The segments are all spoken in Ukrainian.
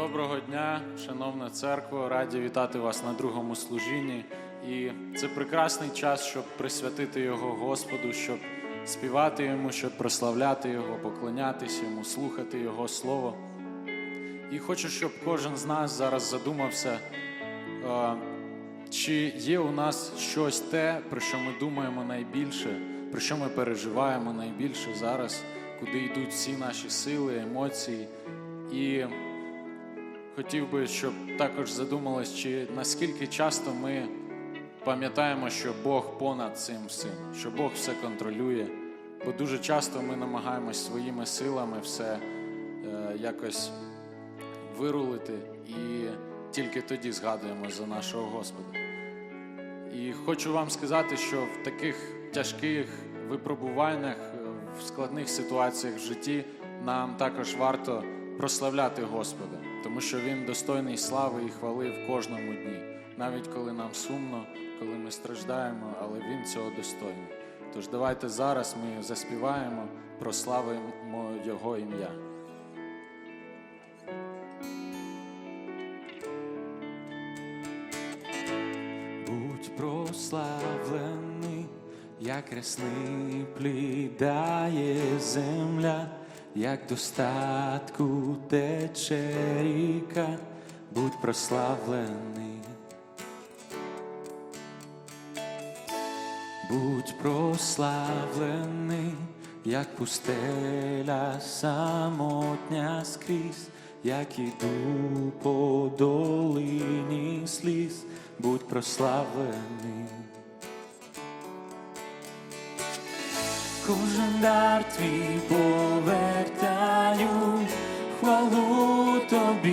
Доброго дня, шановна церква. Раді вітати вас на другому служінні. І це прекрасний час, щоб присвятити його Господу, щоб співати йому, щоб прославляти його, поклонятися йому, слухати Його Слово. І хочу, щоб кожен з нас зараз задумався, чи є у нас щось те, про що ми думаємо найбільше, про що ми переживаємо найбільше зараз, куди йдуть всі наші сили, емоції. І хотів би, щоб також задумались, чи наскільки часто ми пам'ятаємо, що Бог понад цим всім, що Бог все контролює. Бо дуже часто ми намагаємось своїми силами все е, якось вирулити і тільки тоді згадуємо за нашого Господа. І хочу вам сказати, що в таких тяжких випробуваннях, е, в складних ситуаціях в житті нам також варто прославляти Господа, тому що Він достойний слави і хвали в кожному дні, навіть коли нам сумно, коли ми страждаємо, але Він цього достойний. Тож давайте зараз ми заспіваємо, прославимо Його ім'я. Будь прославлений, як рясний плідає земля, як достатку тече ріка, будь прославлений. Будь прославлений, як пустеля самотня скрізь, як іду по долині сліз, будь прославлений. Кожен дар твій повертаю, хвалу тобі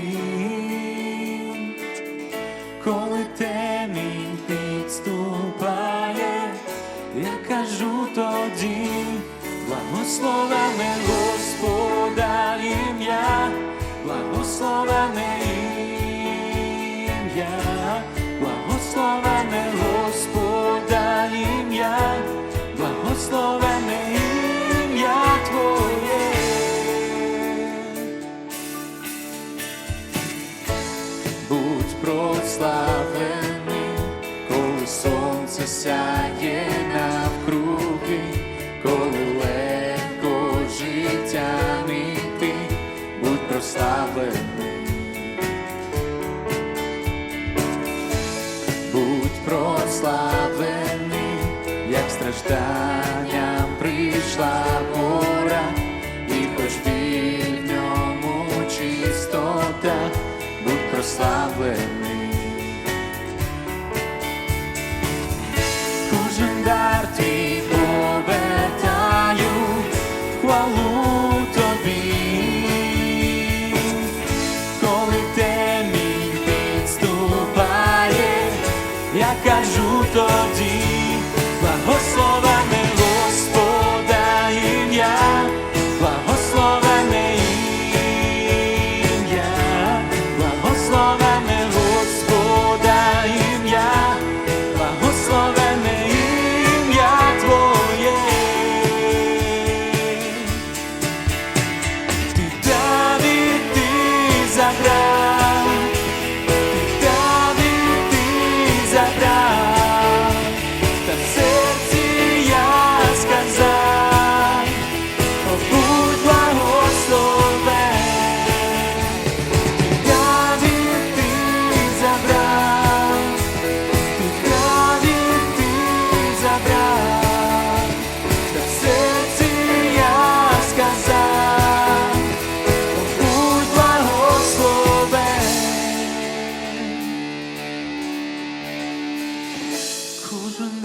Кожен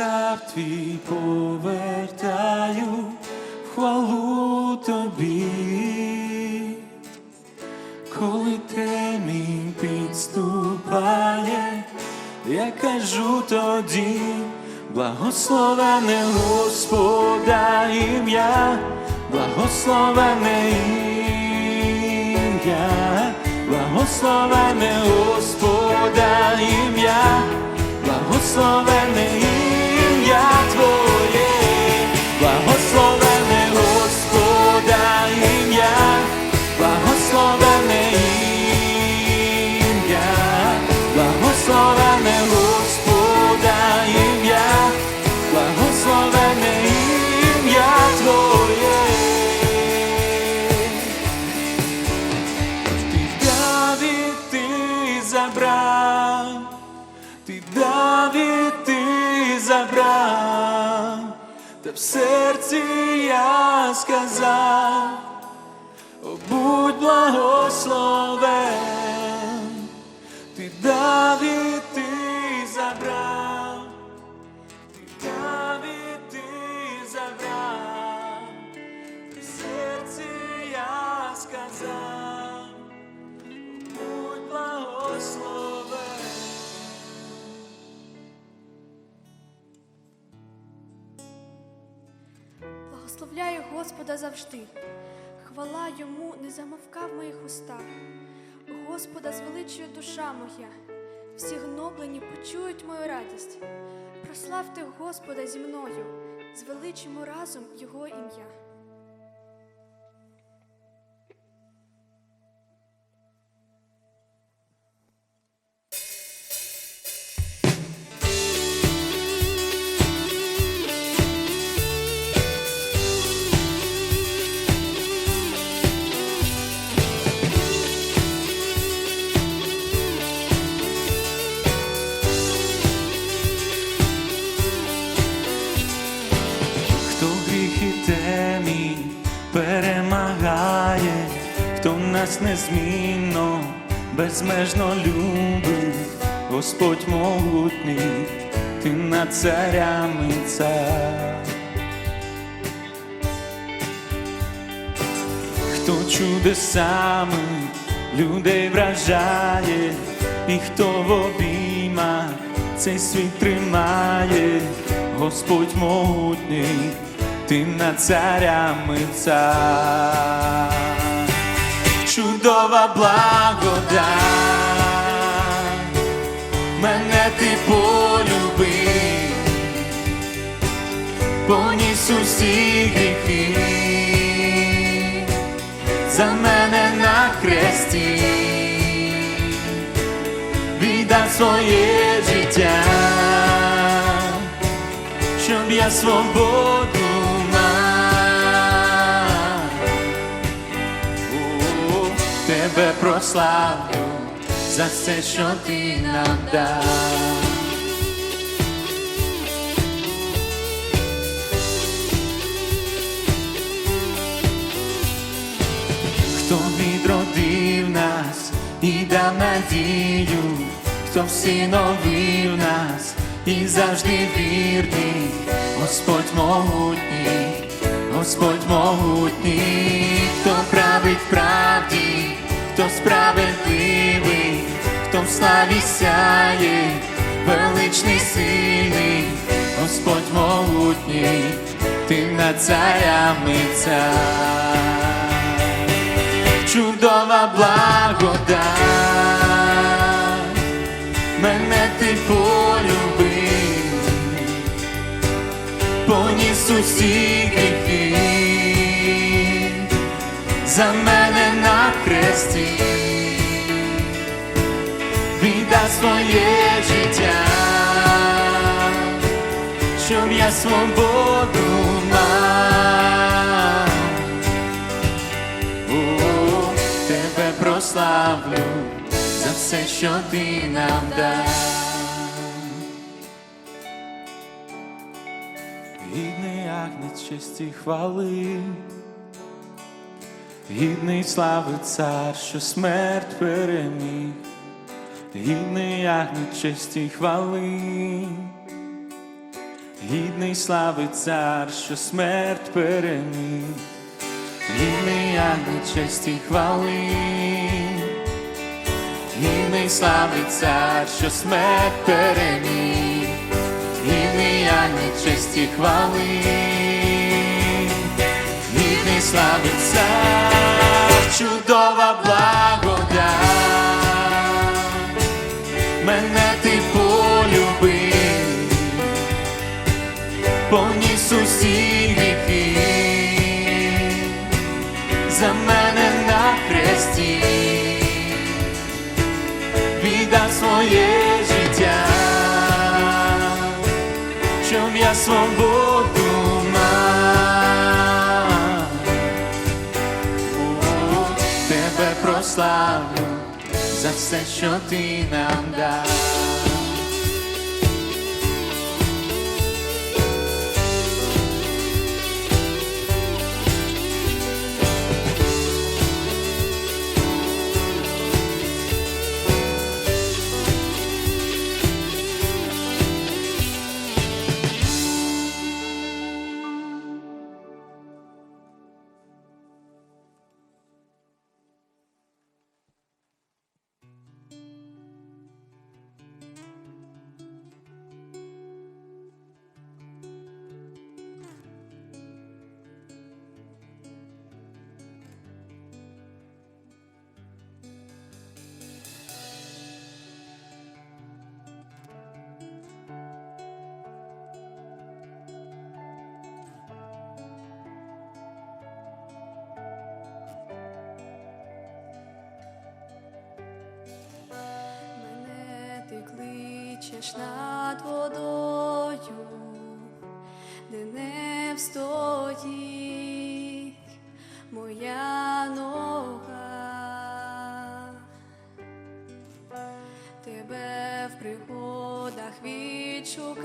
твій повертаю, хвалу тобі, коли темінь підступає, я кажу тоді, благословене Господа ім'я, благословене ім'я, благословене Господа ім'я, благословене ім'я Твоє, благословене серці я сказав, Благословляю Господа завжди. Хвала йому не замовка в моїх устах. Господа звеличує душа моя. Всі гноблені почують мою радість. Прославте Господа зі мною, звеличимо разом Його ім'я. Перемагає, хто нас незмінно, безмежно любить, Господь могутній, ти над царями цар. Хто чудесами людей вражає, і хто в обіймах цей світ тримає, Господь могутній, ти над царями цар. Чудова благодать, мене ти полюбив, поніс усі гріхи. За мене на хресті, віддав своє життя, щоб я свободу Прославлю за все, що ти нам дав. хто відродив нас і дав надію, хто всиновив нас і завжди вірний, Господь могутній, Господь могутній, хто править правді, хто справедливий, хто в славі сяє, величний сильний, Господь могутній, ти над царями цар. Чудова благодать, мене ти полюбив, поніс усі гріхи, за мене хресті, віддав своє життя, щоб я свободу мав. О, тебе прославлю за все, що ти нам дав. Гідний агнець честі хвали, гідний слави цар, що смерть переміг, гідний агнець честі хвали, гідний слави цар, що смерть переміг. Гідний ангел честі хвали, гідний слави цар, що смерть переміг, гідний ангел честі хвали, цар, чудова благодать, мене ти полюбив, поніс усі гріхи. За мене на хресті, віддав своє все, що ти нам дав. çok.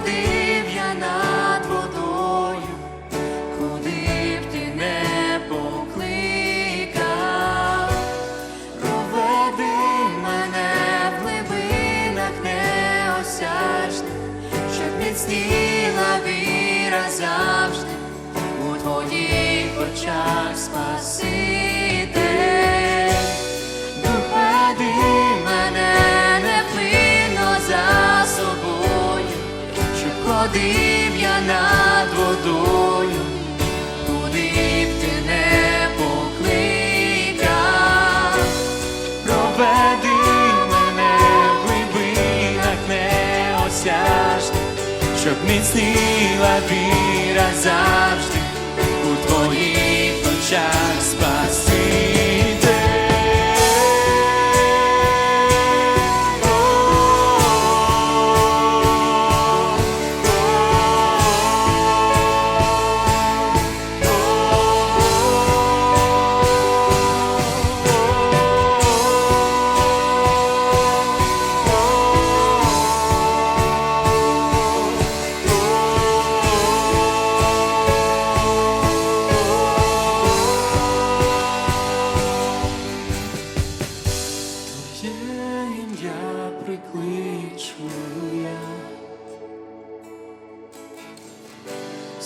poder. ходив я над водою, куди б ти не покликав, проведи мене в глибинах неосяжних, щоб міцніла віра завжди.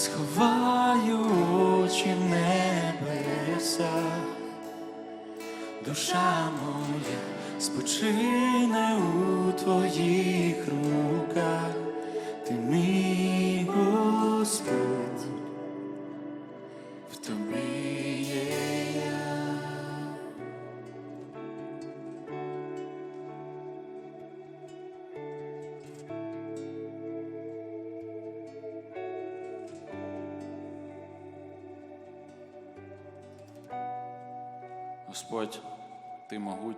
сховаю очі небеса, душа моя спочине у твоїх руках.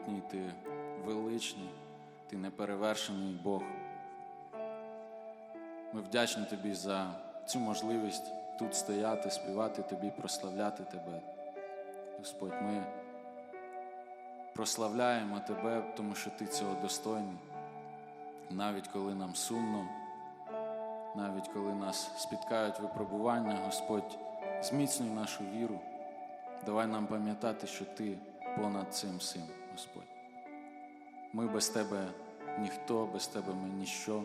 Могутній, ти величний, ти неперевершений Бог. Ми вдячні тобі за цю можливість тут стояти, співати тобі, прославляти тебе. Господь, ми прославляємо тебе, тому що ти цього достойний. Навіть коли нам сумно, навіть коли нас спіткають випробування, Господь, зміцнюй нашу віру. Давай нам пам'ятати, що ти понад цим всім, Господь. Ми без тебе ніхто, без тебе ми ніщо.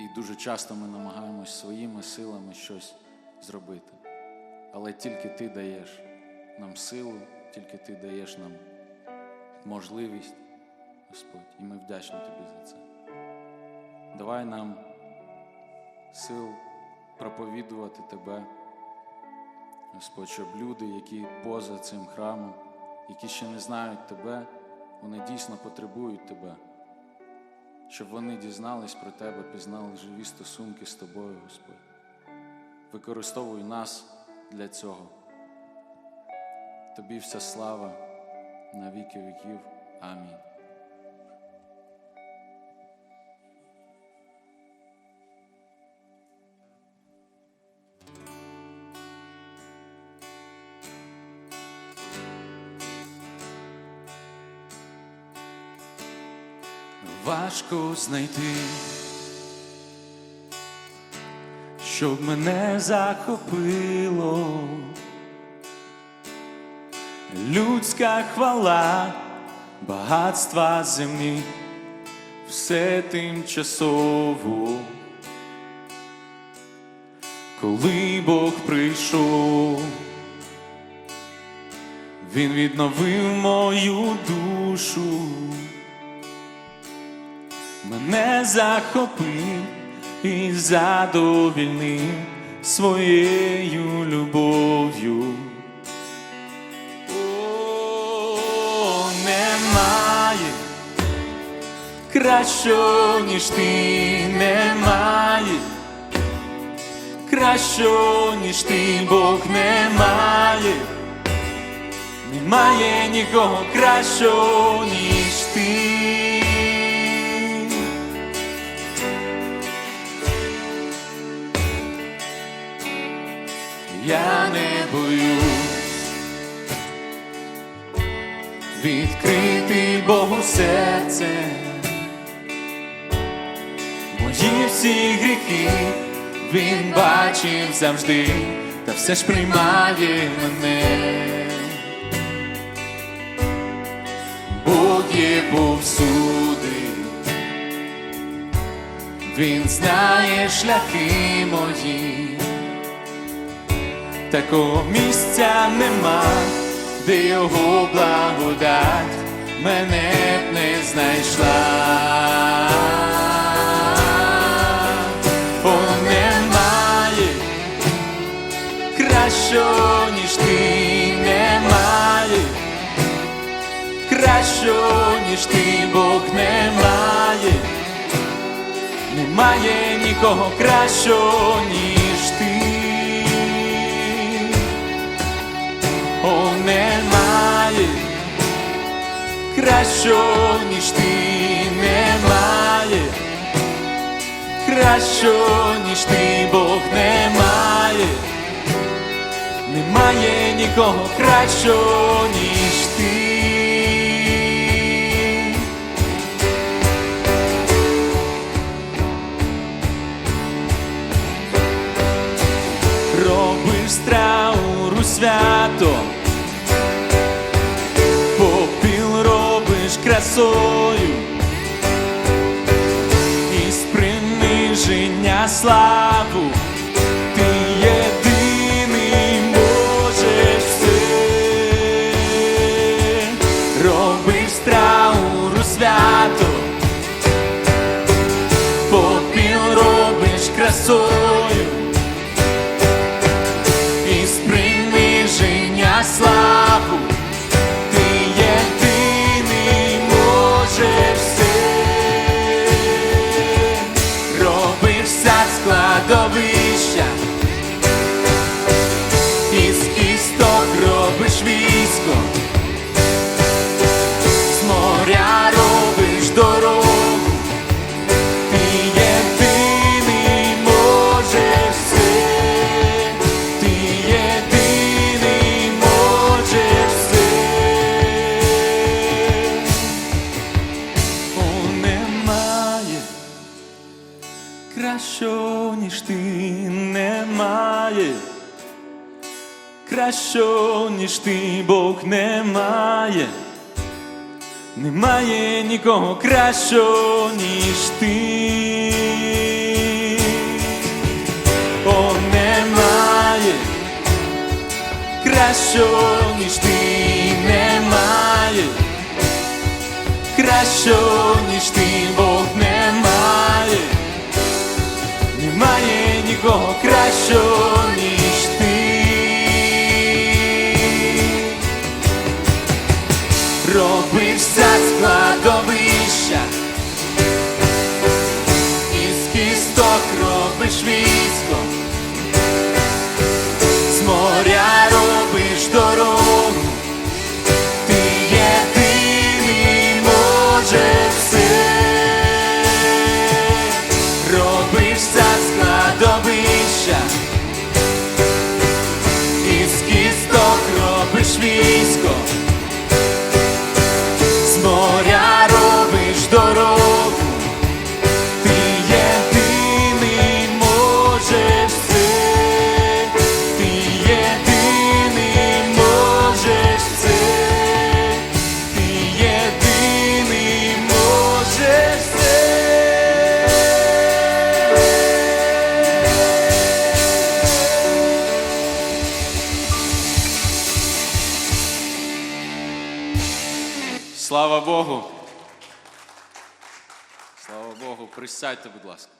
І дуже часто ми намагаємось своїми силами щось зробити. Але тільки ти даєш нам силу, тільки ти даєш нам можливість, Господь, і ми вдячні тобі за це. Давай нам сил проповідувати тебе. Господь, щоб люди, які поза цим храмом, які ще не знають Тебе, вони дійсно потребують Тебе, щоб вони дізнались про Тебе, пізнали живі стосунки з Тобою, Господь. Використовуй нас для цього. Тобі вся слава на віки віків. Амінь. Важко знайти, щоб мене захопило. Людська хвала, багатства земні, все тимчасово. Коли Бог прийшов, Він відновив мою душу мене захопив і задовільнив своєю любов'ю. О, немає кращого, ніж ти, немає кращого, ніж ти, Бог немає. Немає нікого кращого, ніж ти. Я не боюсь відкрити Богу серце, мої всі гріхи він бачив завжди, та все ж приймає мене. Бог є повсюди, він знає шляхи мої. Такого місця нема, де його благодать мене б не знайшла. О, немає кращого, ніж ти, немає кращого, ніж ти, Бог немає, немає нікого кращого, ніж О, немає кращого, ніж ти, немає кращого, ніж ти, Бог немає, немає нікого кращого, ніж sou. ти Бог немає, немає нікого кращого, ніж ти. О, немає, кращого, ніж ти немає, кращого. shot. Сядьте, будь ласка.